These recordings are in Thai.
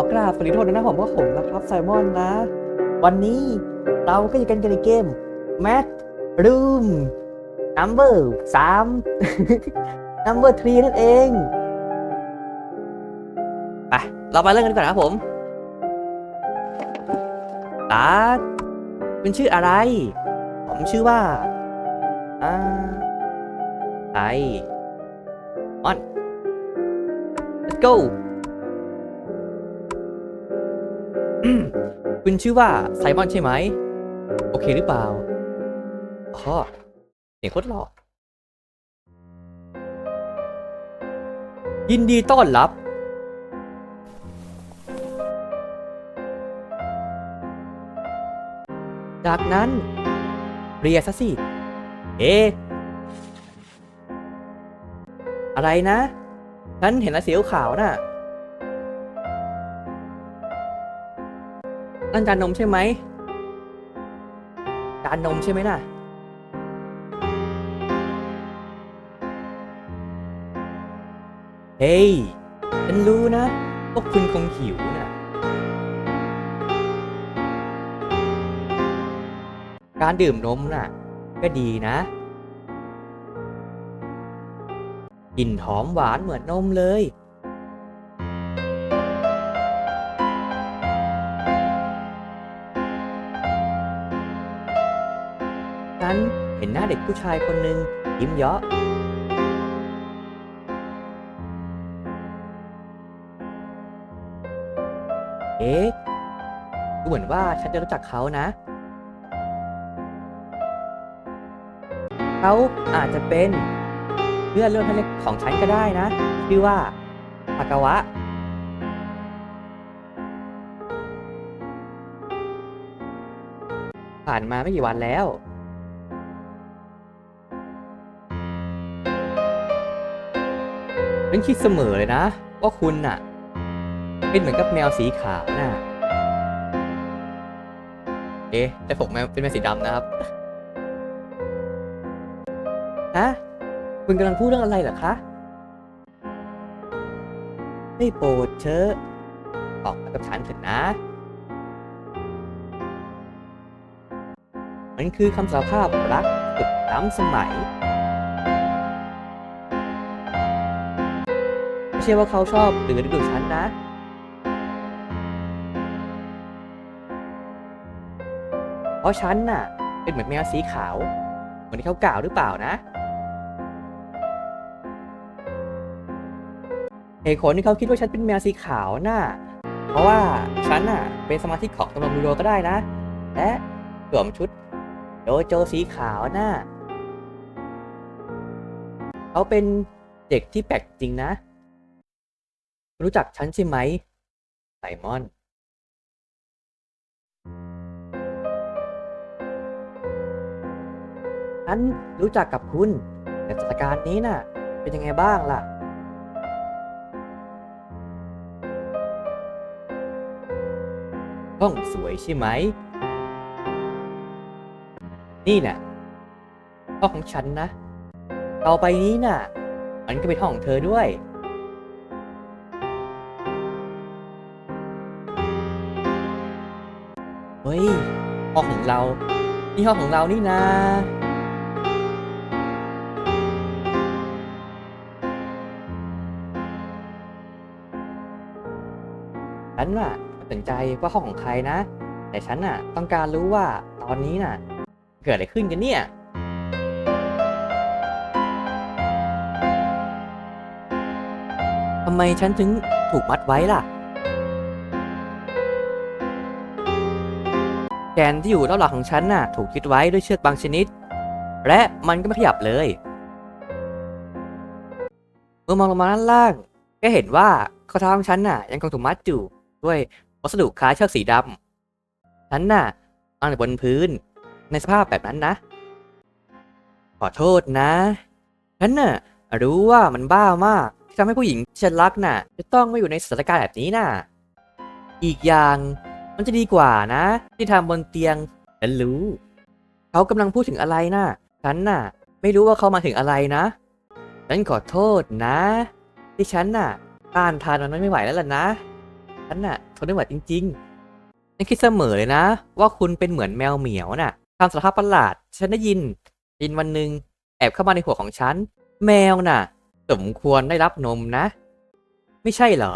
ขอกราบสวัสดีทุกคนด้วยนะผมก็ผมนะครับไซมอนนะ วันนี้เราก็อยู่กันกันในเกม Mad Room Number 3 Number 3นั่นเองไปเราไปเริ่มกันดีกว่อนนะครับผมตาเป็นชื่ออะไร ผมชื่อว่าอ่าไอออน let's go คุณชื่อว่าไซมอนใช่ไหม โอเคหรือเปล่าอ๋อเสียงโคตรหล่อยินดีต้อนรับ จากนั้นเรียซะสิ เอ อะไรนะ ฉันเห็นอะไรสีขาวๆน่ะ นั่นจานนมใช่ไหมจานนมใช่ไหมน่ะ เฮ้ย ฉันรู้นะพวกคุณคงหิวนะการดื่มนมน่ะ ก็ดีนะกลิ่นหอมหวานเหมือนนมเลย หน้าเด็กผู้ชายคนหนึ่งยิ้มเยาะเอ๊ะดูเหมือนว่าฉันจะรู้จักเขานะ เขาอาจจะเป็นเพื่อนร่วมทางเล็กของฉันก็ได้นะ ชื่อว่าทากาวะ ผ่านมาไม่กี่วันแล้ว ฉันคิดเสมอเลยนะ ว่าคุณน่ะ เป็นเหมือนกับแมวสีขาวน่ะ เอ๊ะแต่ผมแมวเป็นแมวสีดำนะครับ ฮะ คุณกำลังพูดเรื่องอะไรเหรอคะไม่โปรดเชอะออกกับฉันเถอะนะ มันคือคำสารภาพรักสุดล้ำสมัย ใช่ว่าเขาชอบหรือดึงดูดฉันนะ เพราะฉันน่ะ เป็นเหมือนแมวสีขาว เหมือนที่เขากล่าวหรือเปล่านะ เหตุผลที่เขาคิดว่าฉันเป็นแมวสีขาวน่ะ เพราะว่าฉันน่ะ เป็นสมาชิกของตำรวจมูโรก็ได้นะ และสวมชุดโดโจสีขาวน่ะ เขาเป็นเด็กที่แปลกจริงนะ รู้จักฉันใช่ไหมไซมอน ฉันรู้จักกับคุณแต่สถานการณ์นี้น่ะ เป็นยังไงบ้างล่ะ ห้องสวยใช่ไหม นี่น่ะห้องของฉันนะ ต่อไปนี้น่ะ มันก็เป็นห้องของเธอด้วย ห้องของเรา นี่ห้องของเรานี่นะ ฉันน่ะไม่สนใจว่าห้องของใครนะ แต่ฉันน่ะต้องการรู้ว่าตอนนี้น่ะ เกิดอะไรขึ้นกันเนี่ยทำไมฉันถึงถูกมัดไว้ล่ะ แกนที่อยู่รอบหลังของฉันน่ะถูกยึดไว้ด้วยเชือกบางชนิด และมันก็ไม่ขยับเลย เมื่อมองลงมาด้านล่าง ก็เห็นว่าข้อเท้าของฉันน่ะ ยังคงถูกมัดอยู่ด้วยวัสดุคล้ายเชือกสีดำฉันน่ะนอนอยู่บนพื้นในสภาพแบบนั้นนะ ขอโทษนะฉันน่ะรู้ว่ามันบ้ามากที่ทำให้ผู้หญิงที่ฉันรักน่ะ จะต้องม่อยู่ในสถานการณ์แบบนี้น่ะ อีกอย่าง มันจะดีกว่านะ ที่ทำบนเตียงฉันรู้ เขากำลังพูดถึงอะไรน่ะ ฉันน่ะ ไม่รู้ว่าเขามาถึงอะไรนะ ฉันขอโทษนะ ที่ฉันน่ะต้านทานมันไม่ไหวแล้วล่ะนะ ฉันน่ะทนไม่ไหวจริงๆฉันคิดเสมอเลยนะ ว่าคุณเป็นเหมือนแมวเหมียวน่ะคำสารภาพประหลาด ฉันได้ยินยินวันหนึ่งแอบเข้ามาในหัวของฉัน แมวน่ะ สมควรได้รับนมนะ ไม่ใช่เหรอ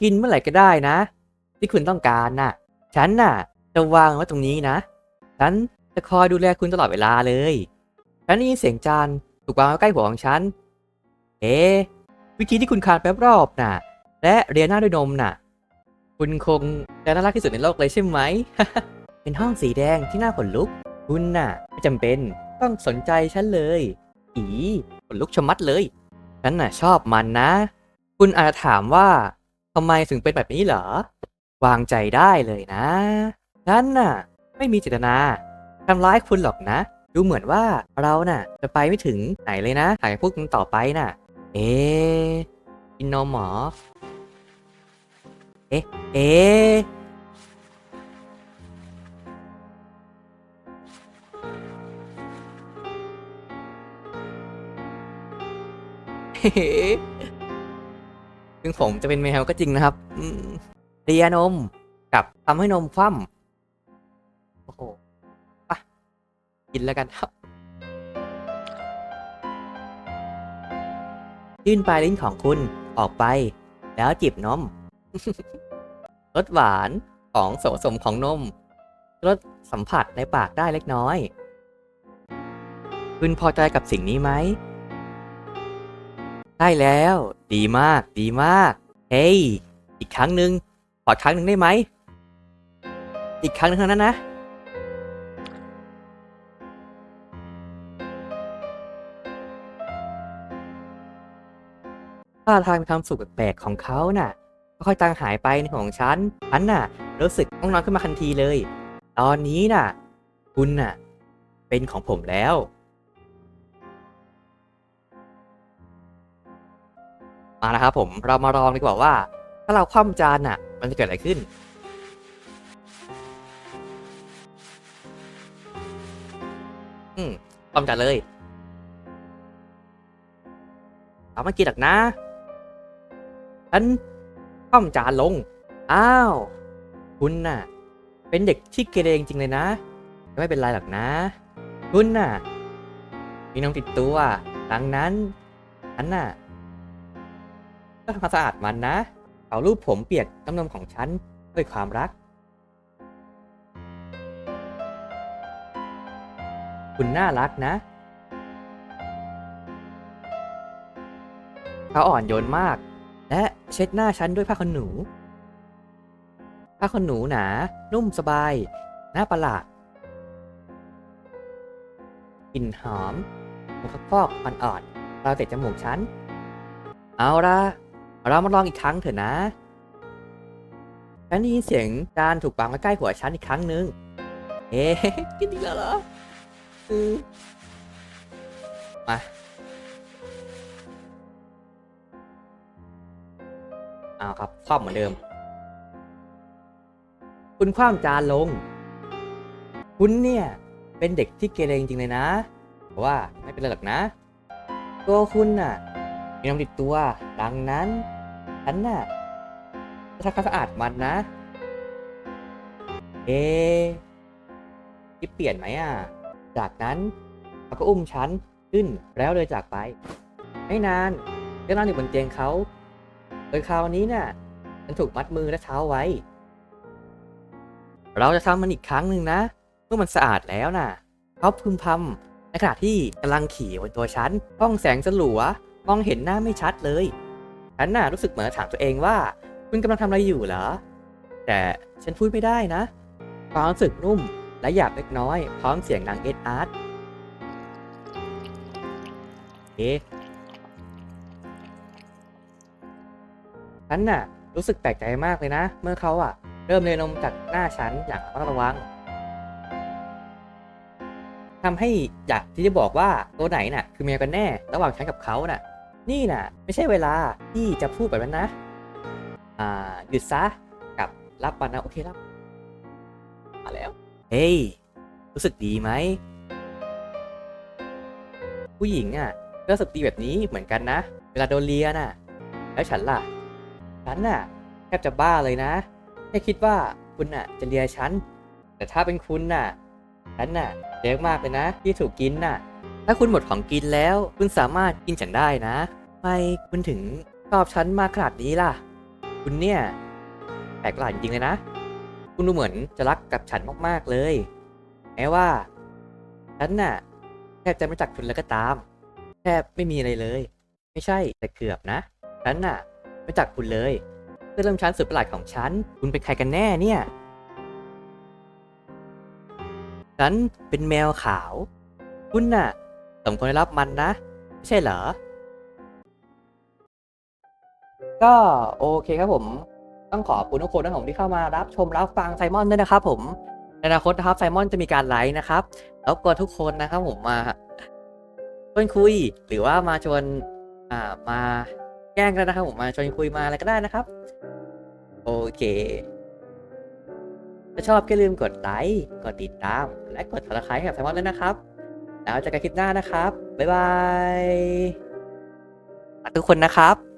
กินเมื่อไหร่ก็ได้นะ ที่คุณต้องการน่ะ ฉันน่ะ จะวางไว้ตรงนี้นะ ฉันจะคอยดูแลคุณตลอดเวลาเลย ฉันได้ยินเสียงจานถูกวางไว้ใกล้หัวของฉัน เอ๊ะวิธีที่คุณคานแป๊บรอบน่ะ และเรียนหน้าด้วยนมน่ะ คุณคงจะน่ารักที่สุดในโลกเลยใช่ไหม เป็นห้องสีแดงที่น่าขนลุก คุณน่ะไม่จำเป็นต้องสนใจฉันเลย อีขนลุกชะมัดเลย ฉันน่ะชอบมันนะ คุณอาจจะถามว่าทำไมถึงเป็นแบบนี้เหรอ วางใจได้เลยนะฉันน่ะ ไม่มีเจตนาทำร้ายคุณหรอกนะ ดูเหมือนว่าเราน่ะ จะไปไม่ถึงไหนเลยนะถ่ายพวกมันต่อไปน่ะ เอ๊กินนมหรอเอ๊เอ๊ะเฮ้ถึงผมจะเป็นแมวก็จริงนะครับอืม เรียนมกับทำให้นมคว่ำโอ้โหไปะกินแล้วกันครับ ยื่นปลายลิ้นของคุณออกไป แล้วจิบนมรสหวานของส่วนผสมของนมรสสัมผัสในปากได้เล็กน้อย คุณพอใจกับสิ่งนี้ไหมได้แล้ว ดีมาก ดีมาก เฮ้ย อีกครั้งหนึ่ง ขอครั้งหนึ่งได้ไหม อีกครั้งหนึ่งเท่านั้นนะ ท่าทางความสุขแปลกๆของเขาน่ะ ค่อยๆจางหายไปในของฉัน ฉันน่ะ รู้สึกต้องนอนขึ้นมาทันทีเลย ตอนนี้น่ะ คุณน่ะ เป็นของผมแล้ว มานะครับผม เรามาลองดีกว่าว่า ถ้าเราคว่ำจานน่ะ มันจะเกิดอะไรขึ้น อืมคว่ำจานเลยเอามากินหรอกนะ ฉันคว่ำจานลง อ้าว คุณน่ะ เป็นเด็กที่เกเรจริงๆเลยนะ ไม่เป็นไรหรอกนะ คุณน่ะ มีนมติดตัว ดังนั้น ฉันน่ะก็ทำความสะอาดมันนะ เอารูปผมเปียกน้ำนมของฉันด้วยความรัก คุณน่ารักนะ เขาอ่อนโยนมาก และเช็ดหน้าฉันด้วยผ้าขนหนู ผ้าขนหนูหนา นุ่มสบายน่าประหลาดกลิ่นหอมของข้าวฟอกอ่อนๆเราเตะจมูกฉัน เอาละ เรามาลองอีกครั้งเถอะนะ ฉันได้ยินเสียงจานถูกวางไว้ใกล้หัวฉันอีกครั้งหนึ่งเอ๊ะกินอีกแล้วเหรอมมาเอาครับคว่ำเหมือนเดิม คุณคว่ำจานลง คุณเนี่ย เป็นเด็กที่เกเรจริงๆเลยนะแต่ว่าไม่เป็นไรหรอกนะ ตัวคุณน่ะ มีน้ำติดตัว ดังนั้น ฉันน่ะจะทำความสะอาดมันนะ เอะที่เปลี่ยนไหมอะ จากนั้นเขาก็อุ้มฉันขึ้นแล้วเลยจากไป ไม่นานก็นอนอยู่บนเตียงเขาโดยคราวนี้น่ะฉันถูกมัดมือและเท้าไว้ เราจะทำมันอีกครั้งหนึ่งนะ เมื่อมันสะอาดแล้วน่ะเขาพึมพำในขณะที่กำลังขี่บนตัวฉันห้องแสงสลัวมองเห็นหน้าไม่ชัดเลย ฉันน่ะรู้สึกเหมือนถามตัวเองว่า คุณกำลังทำอะไรอยู่เหรอ แต่ฉันพูดไม่ได้นะ ความรู้สึกนุ่มและหยาบเล็กน้อย พร้อมเสียงดังเอ็ดอาร์ตเอ๊ะฉันน่ะรู้สึกแปลกใจมากเลยนะ เมื่อเขาอะ เริ่มเลยนมจากหน้าฉันอย่างระมัดระวังทำให้อยากที่จะบอกว่าตัวไหนน่ะ คือแมวกันแน่ ระหว่างฉันกับเขาน่ะ นี่น่ะ ไม่ใช่เวลาที่จะพูดแบบนั้นนะ อ่าหยุดซะกับรับมันนะ โอเครับ มาแล้ว เฮ้ย รู้สึกดีไหม ผู้หญิงอะก็รู้สึกดีแบบนี้เหมือนกันนะ เวลาโดนเลียน่ะ แล้วฉันล่ะ ฉันน่ะแค่บจะบ้าเลยนะ แค่คิดว่าคุณน่ะ จะเลียฉัน แต่ถ้าเป็นคุณน่ะ ฉันน่ะเจ๊มากเลยนะ ที่ถูกกินน่ะ ถ้าคุณหมดของกินแล้ว คุณสามารถกินฉันได้นะทำไมคุณถึงชอบฉันมากขนาดนี้ล่ะ คุณเนี่ยแปลกประหลาดจริงๆเลยนะ คุณดูเหมือนจะรักกับฉันมากๆเลย แม้ว่าฉันน่ะแทบจะไม่จักคุณแล้วก็ตาม แทบไม่มีอะไรเลย ไม่ใช่แต่เกือบนะ ฉันน่ะไม่จักคุณเลยเพื่อนร่วมชั้นสุดประหลาดของฉัน คุณเป็นใครกันแน่เนี่ย ฉันเป็นแมวขาว คุณน่ะ สมควรได้รับมันนะ ไม่ใช่เหรอ ก็โอเคครับผม ต้องขอบคุณทุกคนนะผมที่เข้ามารับชมรับฟังไซมอนด้วยนะครับผมในอนาคตนะครับไซมอนจะมีการไลฟ์นะครับ แล้วก็ทุกคนนะครับผมมาชวนคุยหรือว่ามาชวนอ่ามาแกล้งกันนะครับผมมาชวนคุยมาอะไรก็ได้นะครับ โอเคถ้าชอบก็อย่าลืมกดไลค์กดติดตาม และกด subscribe ให้กับไซมอนด้วยนะครับ แล้วเจอกันคลิปหน้านะครับ บ๊ายบายทุกคนนะครับ